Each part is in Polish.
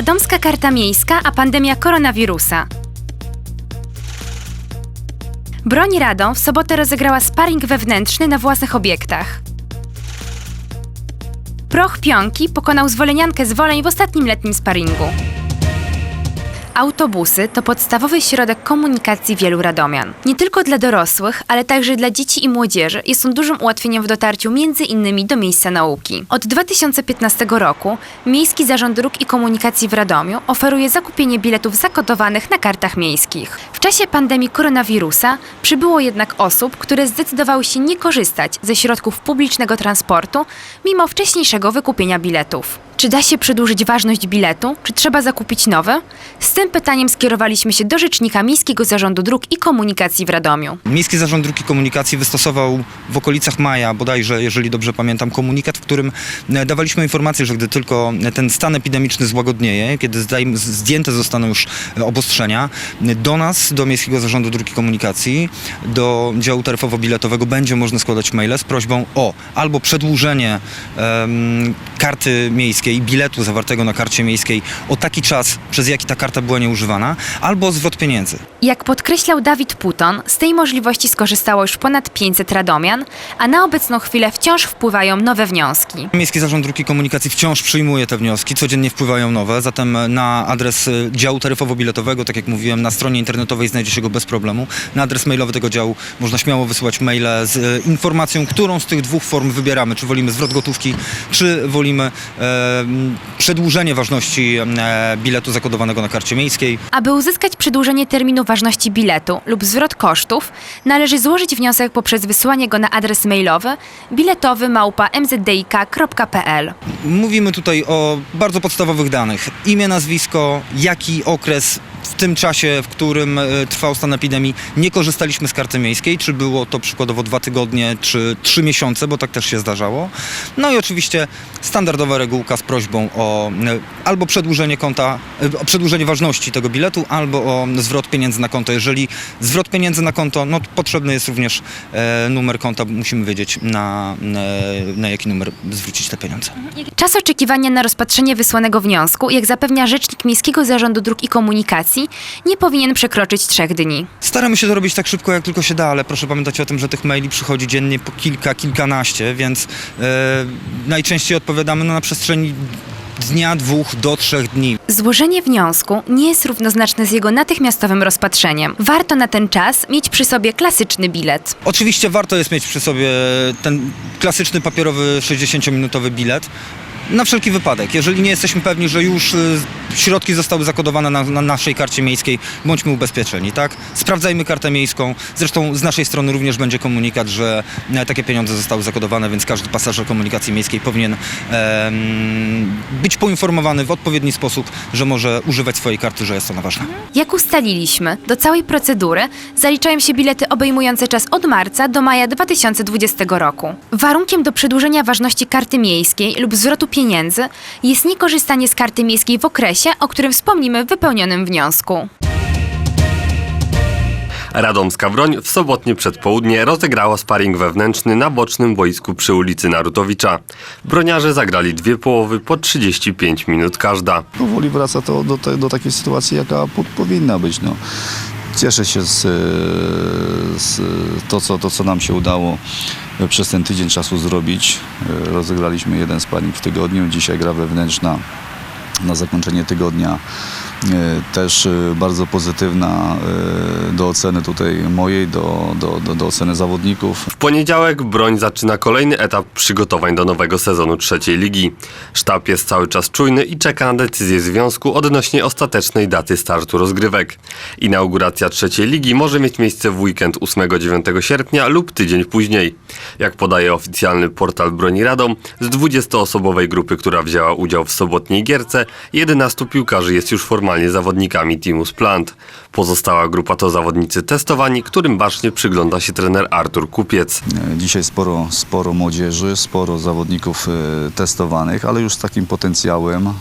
Radomska Karta Miejska, a pandemia koronawirusa. Broń Radom w sobotę rozegrała sparring wewnętrzny na własnych obiektach. Proch Pionki pokonał zwolenniankę z Woleń w ostatnim letnim sparingu. Autobusy to podstawowy środek komunikacji wielu radomian. Nie tylko dla dorosłych, ale także dla dzieci i młodzieży jest on dużym ułatwieniem w dotarciu między innymi do miejsca nauki. Od 2015 roku Miejski Zarząd Dróg i Komunikacji w Radomiu oferuje zakupienie biletów zakodowanych na kartach miejskich. W czasie pandemii koronawirusa przybyło jednak osób, które zdecydowały się nie korzystać ze środków publicznego transportu mimo wcześniejszego wykupienia biletów. Czy da się przedłużyć ważność biletu? Czy trzeba zakupić nowy? Z tym pytaniem skierowaliśmy się do rzecznika Miejskiego Zarządu Dróg i Komunikacji w Radomiu. Miejski Zarząd Dróg i Komunikacji wystosował w okolicach maja, bodajże, jeżeli dobrze pamiętam, komunikat, w którym e, dawaliśmy informację, że gdy tylko ten stan epidemiczny złagodnieje, kiedy zdjęte zostaną już e, obostrzenia, do nas, do Miejskiego Zarządu Dróg i Komunikacji, do działu taryfowo-biletowego będzie można składać maile z prośbą o albo przedłużenie em, karty miejskiej, biletu zawartego na karcie miejskiej o taki czas, przez jaki ta karta była nieużywana, albo o zwrot pieniędzy. Jak podkreślał Dawid Puton, z tej możliwości skorzystało już ponad 500 radomian, a na obecną chwilę wciąż wpływają nowe wnioski. Miejski Zarząd Dróg i Komunikacji wciąż przyjmuje te wnioski, codziennie wpływają nowe, zatem na adres y, działu taryfowo-biletowego, tak jak mówiłem, na stronie internetowej znajdzie się go bez problemu. Na adres mailowy tego działu można śmiało wysyłać maile z y, informacją, którą z tych dwóch form wybieramy, czy wolimy zwrot gotówki, czy wolimy e, przedłużenie ważności e, biletu zakodowanego na karcie miejskiej. Aby uzyskać przedłużenie terminu ważności biletu lub zwrot kosztów, należy złożyć wniosek poprzez wysłanie go na adres mailowy biletowy małpa mzdik.pl. Mówimy tutaj o bardzo podstawowych danych. Imię, nazwisko, jaki okres w tym czasie, w którym e, trwał stan epidemii, nie korzystaliśmy z karty miejskiej, czy było to przykładowo dwa tygodnie, czy trzy miesiące, bo tak też się zdarzało. No i oczywiście standardowa regułka z prośbą o e, albo przedłużenie konta, e, o przedłużenie ważności tego biletu, albo o zwrot pieniędzy na konto. Jeżeli zwrot pieniędzy na konto, no potrzebny jest również numer konta, musimy wiedzieć na, na jaki numer zwrócić te pieniądze. Czas oczekiwania na rozpatrzenie wysłanego wniosku, jak zapewnia rzecznik Miejskiego Zarządu Dróg i Komunikacji, nie powinien przekroczyć trzech dni. Staramy się to robić tak szybko, jak tylko się da, ale proszę pamiętać o tym, że tych maili przychodzi dziennie po kilka, kilkanaście, więc e, najczęściej odpowiadamy no, na przestrzeni dnia, dwóch do trzech dni. Złożenie wniosku nie jest równoznaczne z jego natychmiastowym rozpatrzeniem. Warto na ten czas mieć przy sobie klasyczny bilet. Oczywiście warto jest mieć przy sobie ten klasyczny papierowy 60-minutowy bilet. Na wszelki wypadek. Jeżeli nie jesteśmy pewni, że już y, środki zostały zakodowane na, na naszej karcie miejskiej, bądźmy ubezpieczeni, tak? Sprawdzajmy kartę miejską. Zresztą z naszej strony również będzie komunikat, że e, takie pieniądze zostały zakodowane, więc każdy pasażer komunikacji miejskiej powinien em, być poinformowany w odpowiedni sposób, że może używać swojej karty, że jest ona ważna. Jak ustaliliśmy, do całej procedury zaliczają się bilety obejmujące czas od marca do maja 2020 roku. Warunkiem do przedłużenia ważności karty miejskiej lub zwrotu pieniędzy jest niekorzystanie z karty miejskiej w okresie, o którym wspomnimy w wypełnionym wniosku. Radomska Wroń w sobotnie przedpołudnie rozegrała sparring wewnętrzny na bocznym boisku przy ulicy Narutowicza. Broniarze zagrali dwie połowy po 35 minut każda. powoli wraca to do, te, do takiej sytuacji, jaka po, powinna być. No. Cieszę się z, e, z to, co, to, co nam się udało przez ten tydzień czasu zrobić. E, Rozegraliśmy jeden sparring w tygodniu, dzisiaj gra wewnętrzna na zakończenie tygodnia. E, Też e, bardzo pozytywna e, do oceny tutaj mojej, do, do, do, do oceny zawodników. W poniedziałek Broń zaczyna kolejny etap przygotowań do nowego sezonu trzeciej ligi. Sztab jest cały czas czujny i czeka na decyzję związku odnośnie ostatecznej daty startu rozgrywek. Inauguracja trzeciej ligi może mieć miejsce w weekend 8-9 sierpnia lub tydzień później. Jak podaje oficjalny portal Broni Radom, z 20-osobowej grupy, która wzięła udział w sobotniej gierce, 11 piłkarzy jest już formalnie nieformalnie zawodnikami teamu Splant. Pozostała grupa to zawodnicy testowani, którym bacznie przygląda się trener Artur Kupiec. Dzisiaj sporo, sporo młodzieży, sporo zawodników e, testowanych, ale już z takim potencjałem, e,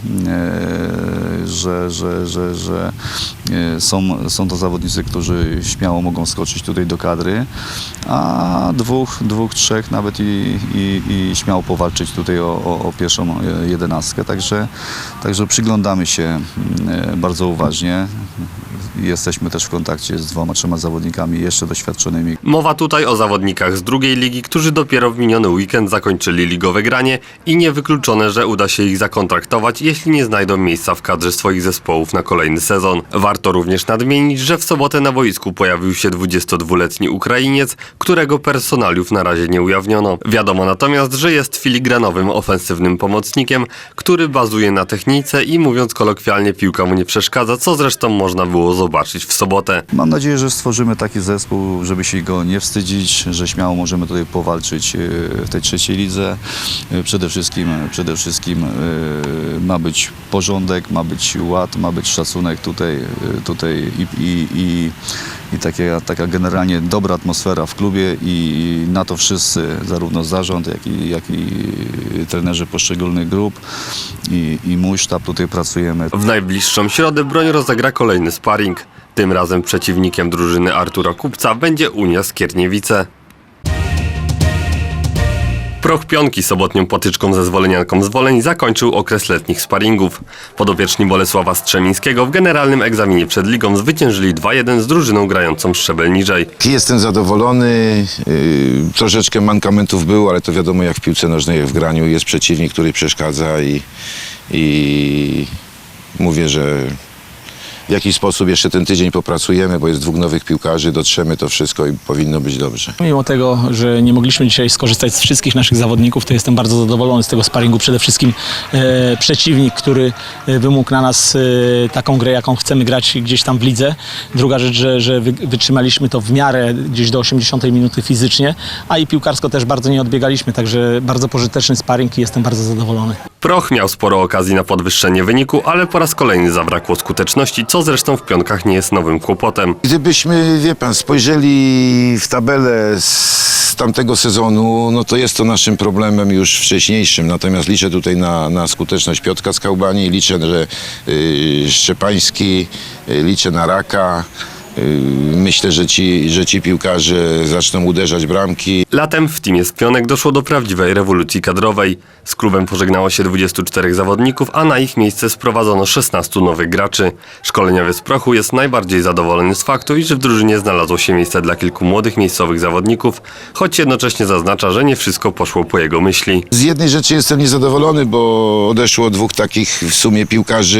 że, że, że, że e, są, są to zawodnicy, którzy śmiało mogą skoczyć tutaj do kadry, a dwóch, dwóch trzech nawet i, i, i śmiało powalczyć tutaj o, o, o pierwszą jedenastkę. Także, także przyglądamy się bardzo uważnie. Jesteśmy też w kontakcie z dwoma, trzema zawodnikami jeszcze doświadczonymi, Mowa tutaj o zawodnikach z drugiej ligi, którzy dopiero w miniony weekend zakończyli ligowe granie i niewykluczone, że uda się ich zakontraktować, jeśli nie znajdą miejsca w kadrze swoich zespołów na kolejny sezon. Warto również nadmienić, że w sobotę na boisku pojawił się 22-letni Ukrainiec, którego personaliów na razie nie ujawniono. Wiadomo natomiast, że jest filigranowym ofensywnym pomocnikiem, który bazuje na technice i mówiąc kolokwialnie piłka mu nie przeszkadza, co zresztą można było zobaczyć w sobotę. Mam nadzieję, że stworzymy taki zespół, żeby się go nie wstydzić, że śmiało możemy tutaj powalczyć e, w tej trzeciej lidze. E, Przede wszystkim, przede wszystkim e, ma być porządek, ma być ład, ma być szacunek tutaj, e, tutaj i, i, i, i takie, taka generalnie dobra atmosfera w klubie i na to wszyscy, zarówno zarząd, jak i, jak i trenerzy poszczególnych grup i, i mój sztab tutaj pracujemy. W najbliższą środę broń rozegra kolejny sparring. Tym razem przeciwnikiem drużyny Artura Kupca będzie Unia Skierniewice. Proch Pionki sobotnią potyczką ze zwolennianką Zwoleń zakończył okres letnich sparingów. Podopieczni Bolesława Strzemińskiego w generalnym egzaminie przed ligą zwyciężyli 2-1 z drużyną grającą szczebel niżej. Jestem zadowolony. Yy, troszeczkę mankamentów było, ale to wiadomo jak w piłce nożnej w graniu jest przeciwnik, który przeszkadza i, i mówię, że w jakiś sposób jeszcze ten tydzień popracujemy, bo jest dwóch nowych piłkarzy, dotrzemy to wszystko i powinno być dobrze. Mimo tego, że nie mogliśmy dzisiaj skorzystać z wszystkich naszych zawodników, to jestem bardzo zadowolony z tego sparingu. Przede wszystkim e, przeciwnik, który e, wymógł na nas e, taką grę, jaką chcemy grać gdzieś tam w lidze. Druga rzecz, że, że wy, wytrzymaliśmy to w miarę gdzieś do 80 minuty fizycznie, a i piłkarsko też bardzo nie odbiegaliśmy, także bardzo pożyteczny sparing i jestem bardzo zadowolony. Proch miał sporo okazji na podwyższenie wyniku, ale po raz kolejny zabrakło skuteczności, co zresztą w Pionkach nie jest nowym kłopotem. Gdybyśmy, wie pan, spojrzeli w tabelę z tamtego sezonu, no to jest to naszym problemem już wcześniejszym. Natomiast liczę tutaj na, na skuteczność Piotka z Kałbani, liczę, że y, Szczepański, y, liczę na Raka. Y, myślę, że ci, że ci piłkarze zaczną uderzać bramki. Latem w teamie z Pionek doszło do prawdziwej rewolucji kadrowej. Z klubem pożegnało się 24 zawodników, a na ich miejsce sprowadzono 16 nowych graczy. Szkoleniowiec Prochu jest najbardziej zadowolony z faktu, iż w drużynie znalazło się miejsce dla kilku młodych miejscowych zawodników, choć jednocześnie zaznacza, że nie wszystko poszło po jego myśli. Z jednej rzeczy jestem niezadowolony, bo odeszło dwóch takich w sumie piłkarzy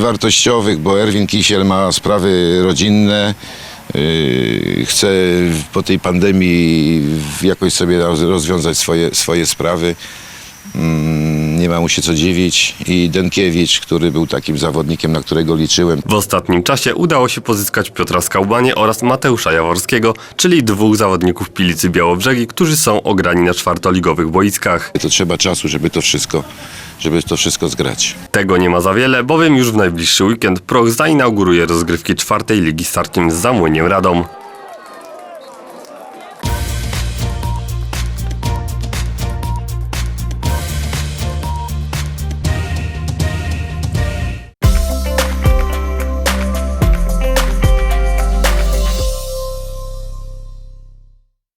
wartościowych, bo Erwin Kisiel ma sprawy rodzinne. Yy, Chce po tej pandemii jakoś sobie roz- rozwiązać swoje, swoje sprawy. Mm, Nie ma mu się co dziwić. I Denkiewicz, który był takim zawodnikiem, na którego liczyłem, W ostatnim czasie udało się pozyskać Piotra Skałbanie oraz Mateusza Jaworskiego, czyli dwóch zawodników Pilicy Białobrzegi, którzy są ograni na czwartoligowych boiskach. to trzeba czasu, żeby to wszystko, żeby to wszystko zgrać. Tego nie ma za wiele, bowiem już w najbliższy weekend Proch zainauguruje rozgrywki czwartej ligi starciem z Zamłyniem Radom.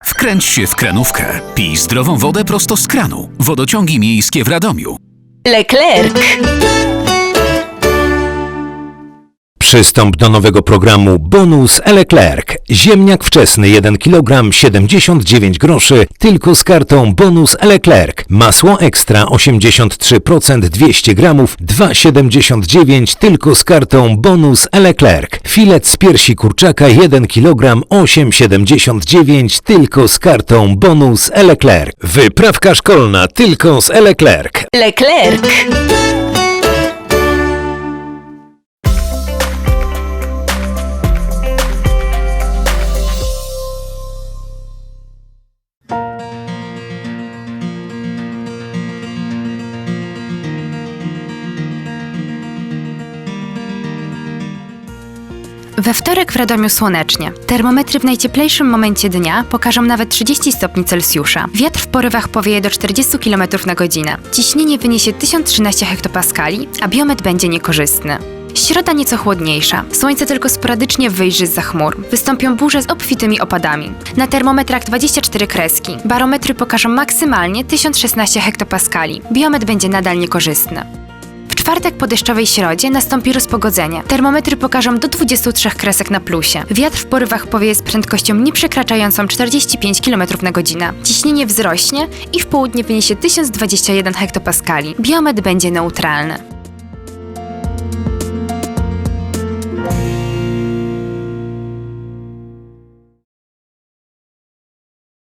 Wkręć się w kranówkę. Pij zdrową wodę prosto z kranu. Wodociągi miejskie w Radomiu. Leclerc. Przystąp do nowego programu Bonus Eleclerc. Ziemniak wczesny 1 kg 79 groszy tylko z kartą Bonus Eleclerc. Masło ekstra 83% 200 gramów 2,79 tylko z kartą Bonus Eleclerc. Filet z piersi kurczaka 1 kg 8,79 tylko z kartą Bonus Eleclerc. Wyprawka szkolna tylko z Eleclerc. Leclerc. We wtorek w Radomiu słonecznie. Termometry w najcieplejszym momencie dnia pokażą nawet 30 stopni Celsjusza. Wiatr w porywach powieje do 40 km na godzinę. Ciśnienie wyniesie 1013 hektopaskali, a biometr będzie niekorzystny. Środa nieco chłodniejsza. Słońce tylko sporadycznie wyjrzy z chmur. Wystąpią burze z obfitymi opadami. Na termometrach 24 kreski. Barometry pokażą maksymalnie 1016 hektopaskali. Biometr będzie nadal niekorzystny. Czwartek po deszczowej środzie nastąpi rozpogodzenie. Termometry pokażą do 23 kresek na plusie. Wiatr w porywach powieje z prędkością nieprzekraczającą 45 km na godzinę. Ciśnienie wzrośnie i w południe wyniesie 1021 hektopaskali. Biometr będzie neutralny.